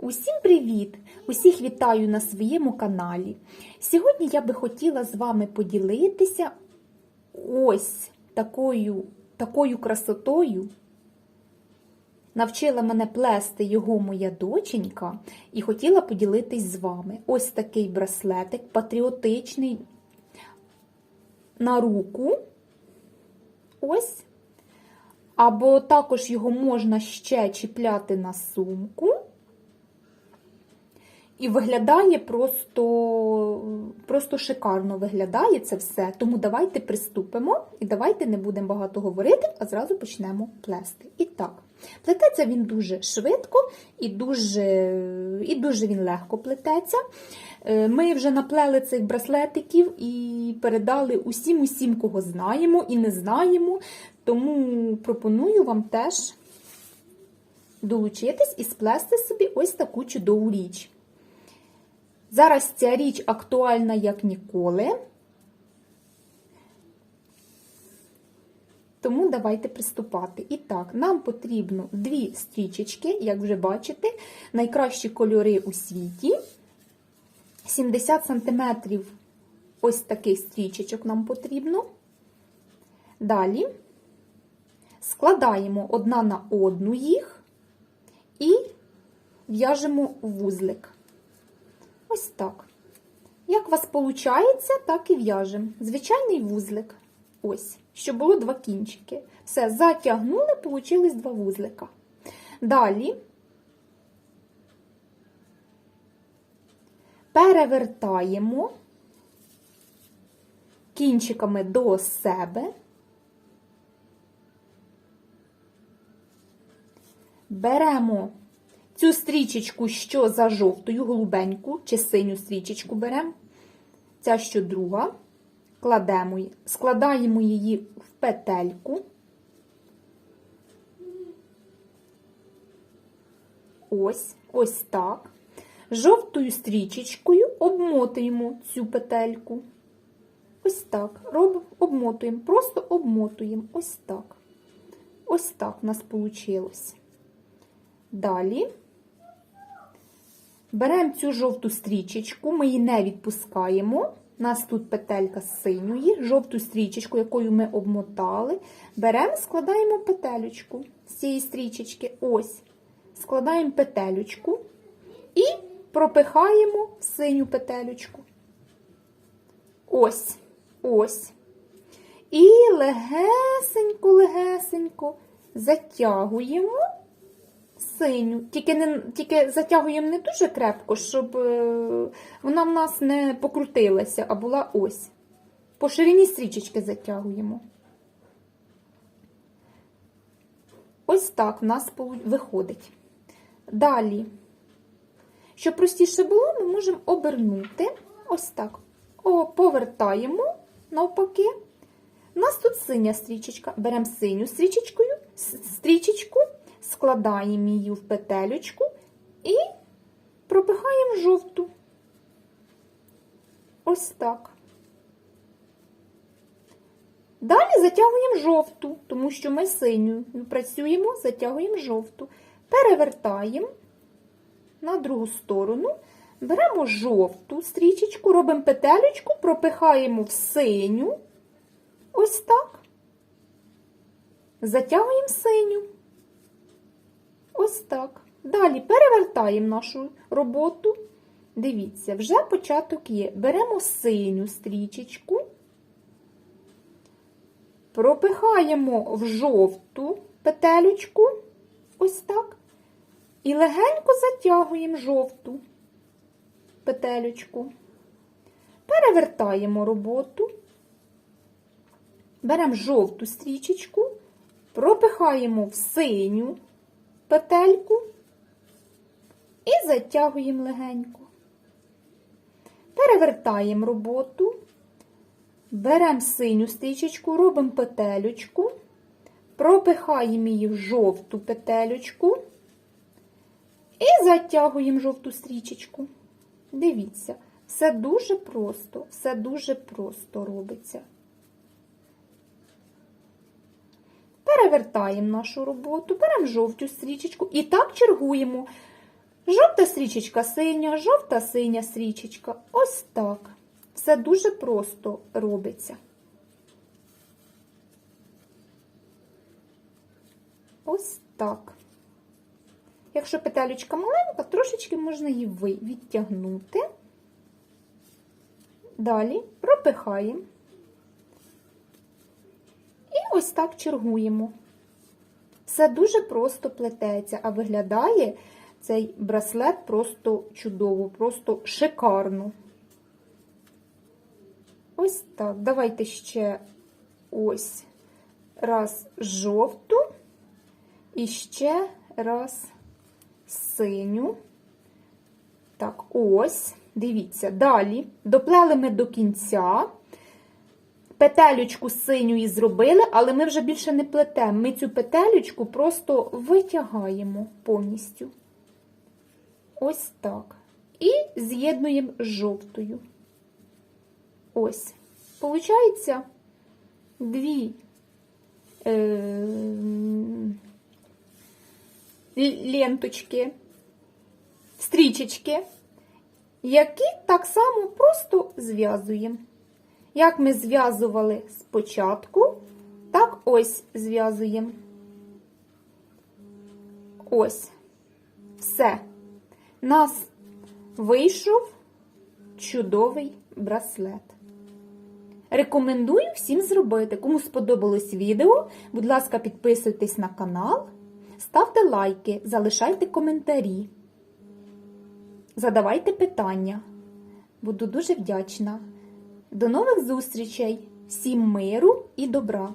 Усім привіт! Усіх вітаю на своєму каналі. Сьогодні я би хотіла з вами поділитися ось такою, такою красотою. Навчила мене плести його моя доченька і хотіла поділитись з вами. Ось такий браслетик, патріотичний на руку. Ось. Або також його можна ще чіпляти на сумку. І виглядає просто, просто шикарно виглядає це все. Тому давайте приступимо і давайте не будемо багато говорити, а зразу почнемо плести. І так, плететься він дуже швидко і дуже, і дуже він легко плететься. Е, Ми вже наплели цих браслетиків і передали усім, усім, кого знаємо і не знаємо. Тому пропоную вам теж долучитись і сплести собі ось таку чудову річ. Зараз ця річ актуальна як ніколи. Тому давайте приступати. І так, нам потрібно дві стрічечки, як вже бачите, найкращі кольори у світі. 70 см ось таких стрічечок нам потрібно. Далі складаємо одна на одну їх і в'яжемо вузлик. Ось так. Як у вас виходить, так і в'яжемо. Звичайний вузлик. Ось, щоб було два кінчики. Все, затягнули, получилось два вузлика. Далі перевертаємо кінчиками до себе. Беремо цю стрічечку, що за жовтою, голубеньку чи синю стрічечку беремо, ця що друга, кладемо, складаємо її в петельку. Ось, ось так. Жовтою стрічечкою обмотуємо цю петельку. Ось так. Робимо, обмотуємо, просто обмотуємо. Ось так. Ось так у нас вийшло. Далі беремо цю жовту стрічечку, ми її не відпускаємо. У нас тут петелька з синьої, жовту стрічечку, якою ми обмотали. Беремо, складаємо петелючку з цієї стрічечки. Ось. Складаємо петелючку і пропихаємо в синю петелючку. Ось, ось. І легесенько-легесенько затягуємо синю. Тільки не, тільки затягуємо не дуже крепко, щоб е, вона в нас не покрутилася, а була ось. По ширині стрічечки затягуємо. Ось так в нас виходить. Далі, щоб простіше було, ми можемо обернути. Ось так. О, повертаємо навпаки. У нас тут синя стрічечка. Беремо синю стрічечкою, стрічечку, складаємо її в петелечку і пропихаємо жовту. Ось так. Далі затягуємо жовту, тому що ми синю працюємо, затягуємо жовту. Перевертаємо на другу сторону, беремо жовту стрічечку, робимо петелечку, пропихаємо в синю. Ось так. Затягуємо синю. Ось так. Далі перевертаємо нашу роботу. Дивіться, вже початок є. Беремо синю стрічечку, пропихаємо в жовту петелючку. Ось так. І легенько затягуємо жовту петелючку. Перевертаємо роботу. Беремо жовту стрічечку, пропихаємо в синю петельку і затягуємо легенько. Перевертаємо роботу, беремо синю стрічечку, робимо петелючку, пропихаємо її в жовту петелючку і затягуємо жовту стрічечку. Дивіться, все дуже просто, все дуже просто робиться. Перевертаємо нашу роботу, беремо жовту стрічечку і так чергуємо. Жовта стрічечка синя, жовта синя стрічечка. Ось так. Все дуже просто робиться. Ось так. Якщо петелечка маленька, трошечки можна її відтягнути. Далі пропихаємо. Ось так чергуємо. Все дуже просто плететься, а виглядає цей браслет просто чудово, просто шикарно. Ось так. Давайте ще ось раз жовту і ще раз синю. Так, ось, дивіться, далі доплели ми до кінця. Петелючку синьої зробили, але ми вже більше не плетемо. Ми цю петелючку просто витягаємо повністю. Ось так. І з'єднуємо з жовтою. Ось. Получається дві е, ленточки, стрічечки, які так само просто зв'язуємо. Як ми зв'язували спочатку, так ось зв'язуємо. Ось. Все. Нас вийшов чудовий браслет. Рекомендую всім зробити. Кому сподобалось відео, будь ласка, підписуйтесь на канал, ставте лайки, залишайте коментарі, задавайте питання. Буду дуже вдячна. До нових зустрічей! Всім миру і добра!